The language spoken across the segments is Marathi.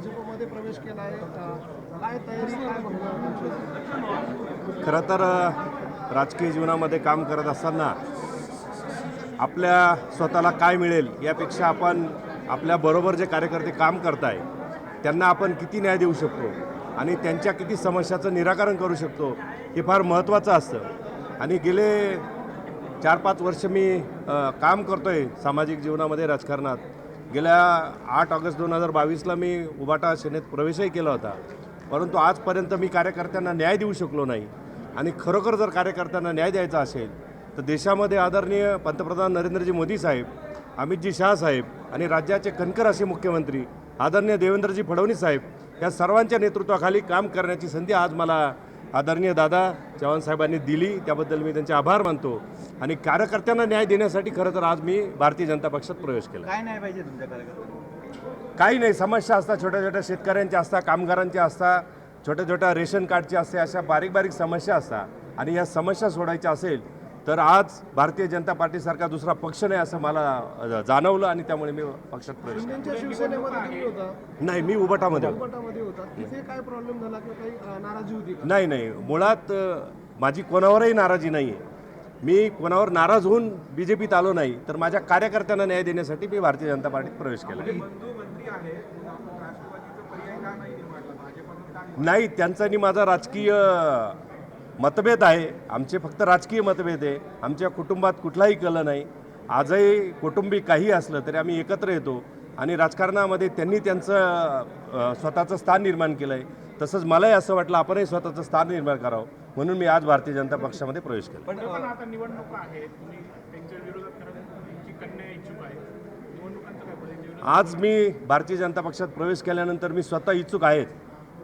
भाजपमध्ये प्रवेश केला आहे. काय तयारी काय खरं तर राजकीय जीवनामध्ये काम करत असताना आपल्या स्वतःला काय मिळेल यापेक्षा आपण आपल्याबरोबर जे कार्यकर्ते काम करताय त्यांना आपण किती न्याय देऊ शकतो आणि त्यांच्या किती समस्याचं निराकरण करू शकतो हे फार महत्त्वाचं असतं. आणि गेले चार पाच वर्ष मी काम करतो आहे सामाजिक जीवनामध्ये राजकारणात. गेल्या आठ ऑगस्ट दोन हजार बावीसला मी उबाटा सेनेत प्रवेशही केला होता. परंतु आजपर्यंत मी कार्यकर्त्यांना न्याय देऊ शकलो नाही. आणि खरोखर जर कार्यकर्त्यांना न्याय द्यायचा असेल तर देशामध्ये आदरणीय पंतप्रधान नरेंद्रजी मोदी साहेब अमितजी शाह साहेब आणि राज्याचे कणकर असे मुख्यमंत्री आदरणीय देवेंद्रजी फडणवीस साहेब या सर्वांच्या नेतृत्वाखाली काम करण्याची संधी आज मला आदरणीय दादा चव्हाण साहेबांनी दिली त्याबद्दल मी त्यांचे आभार मानतो. आणि कार्यकर्त्यांना न्याय देण्यासाठी खरं तर आज मी भारतीय जनता पक्षात प्रवेश केला. काय नाही पाहिजे तुमच्या कार्यकर्त्यांना? काही नाही समस्या असतात छोट्या छोट्या शेतकऱ्यांच्या असतात कामगारांच्या असतात छोट्या छोट्या रेशन कार्डच्या असते अशा बारीक बारीक समस्या असतात. आणि या समस्या सोडायच्या असेल तर आज भारतीय जनता पार्टीसारखा दुसरा पक्ष नाही असं मला जाणवलं आणि त्यामुळे मी पक्षात प्रवेश केला. शिंदेच्या शिवसेनेमध्ये तुम्ही होता. नाही मी उबटामध्ये होतो. गटामध्ये होता. तिथे काय प्रॉब्लेम झाला किंवा काही अं, नाराजी होती का? नाही नाही. मुळात माझी कोणावरही नाराजी नाही आहे मी कोणावर नाराज होऊन बी जे पीत आलो नाही तर माझ्या कार्यकर्त्यांना न्याय देण्यासाठी मी भारतीय जनता पार्टीत प्रवेश केला. नाही त्यांचा आणि माझा राजकीय मतभेद आहे. आमचे फक्त राजकीय मतभेद आहे. आमच्या कुटुंबात कुठलाही कल नाही. आजही कुटुंबिक काही असलं तरी आम्ही एकत्र येतो आणि राजकारणामध्ये त्यांनी त्यांचं स्वतःचं स्थान निर्माण केलं आहे तसंच मलाही असं वाटलं आपणही स्वतःचं स्थान निर्माण करावं. म्हणून मी आज भारतीय जनता पक्षामध्ये प्रवेश केला. पण आता निवडणुका आहे आज मी भारतीय जनता पक्षात प्रवेश केल्यानंतर मी स्वतः इच्छुक आहेत.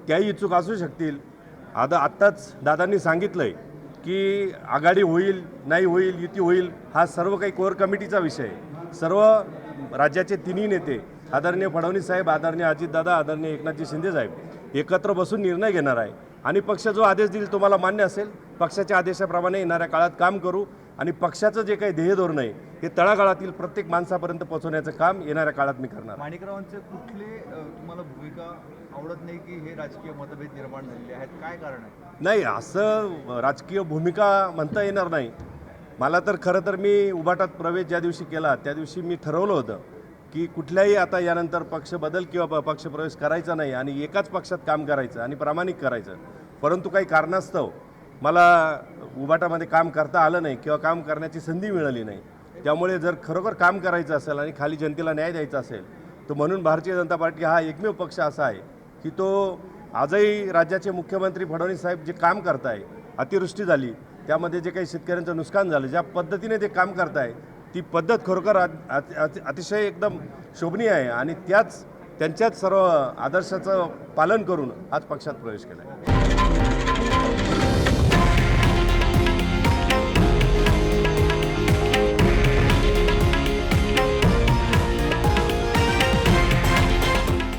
त्याही इच्छुक असू शकतील. आता आत्ताच दादांनी सांगितलं आहे की आघाडी होईल नाही होईल युती होईल हा सर्व काही कोर कमिटीचा विषय आहे. सर्व राज्याचे तिन्ही नेते आदरणीय फडणवीस साहेब आदरणीय अजितदादा आदरणीय एकनाथजी शिंदे साहेब एकत्र बसून निर्णय घेणार आहे. आणि पक्ष जो आदेश देईल तुम्हाला मान्य असेल पक्षाच्या आदेशाप्रमाणे येणाऱ्या काळात काम करू. आणि पक्षाचं जे काही ध्येय धोरण आहे हे तळागाळातील प्रत्येक माणसापर्यंत पोहोचवण्याचं काम येणाऱ्या काळात मी करणार माणिकरावांचे कुठले तुम्हाला भूमिका आवडत नाही की हे राजकीय मतभेद निर्माण झालेले आहेत? काय कारण आहे? नाही असं राजकीय भूमिका म्हणता येणार नाही. मला तर खरं तर मी उभाटात प्रवेश ज्या दिवशी केला त्या दिवशी मी ठरवलं होतं की कुठल्याही आता यानंतर पक्ष बदल किंवा पक्ष प्रवेश करायचा नाही आणि एकाच पक्षात काम करायचं आणि प्रामाणिक करायचं. परंतु काही कारणास्तव मला उबाटामध्ये काम करता आलं नाही किंवा काम करण्याची संधी मिळाली नाही. त्यामुळे जर खरोखर काम करायचं असेल आणि खाली जनतेला न्याय द्यायचा असेल तर म्हणून भारतीय जनता पार्टी हा एकमेव पक्ष असा आहे की तो आजही राज्याचे मुख्यमंत्री फडणवीस साहेब जे काम करताय अतिवृष्टी झाली त्यामध्ये जे काही शेतकऱ्यांचं नुकसान झालं ज्या पद्धतीने ते काम करताय ती पद्धत खरोखर अति- अति- अतिशय एकदम शोभनीय आहे आणि त्याच त्यांच्याच सर्व आदर्शाचं पालन करून आज पक्षात प्रवेश केला आहे